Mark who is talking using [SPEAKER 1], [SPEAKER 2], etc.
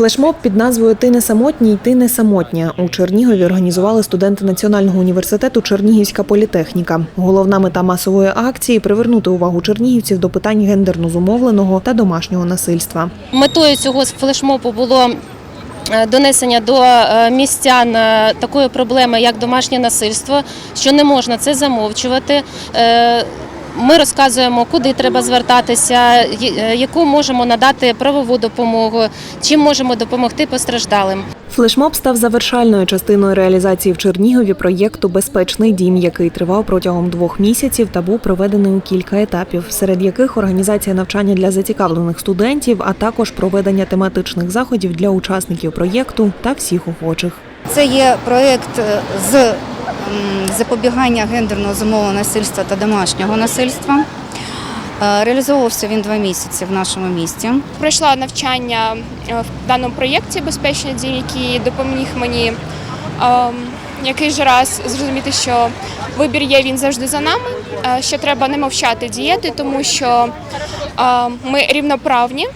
[SPEAKER 1] Флешмоб під назвою Ти не самотній, ти не самотня у Чернігові організували студенти Національного університету Чернігівська політехніка. Головна мета масової акції привернути увагу чернігівців до питань гендерно зумовленого та домашнього насильства.
[SPEAKER 2] Метою цього флешмобу було е, донесення до е, містян е, такої проблеми, як домашнє насильство, що не можна це замовчувати. Ми розказуємо, куди треба звертатися, е, яку можемо надати правову допомогу, чим можемо допомогти постраждалим.
[SPEAKER 1] Флешмоб став завершальною частиною реалізації в Чернігові проєкту Безпечний дім, який тривав протягом двох місяців та був проведений у кілька етапів, серед яких організація навчання для зацікавлених студентів, а також проведення тематичних заходів для учасників проєкту та всіх охочих.
[SPEAKER 3] Це є проєкт е, з запобігання гендерного зумовленого насильства та домашнього насильства. Е, Реалізовувався він два місяці в нашому місті.
[SPEAKER 4] пройшла навчання е, в даному проєкті Безпечний дім, який допоміг мені ем, якийсь же раз зрозуміти, що вибір є він завжди за нами. е, Що треба не мовчати діяти, тому що е, ми рівноправні.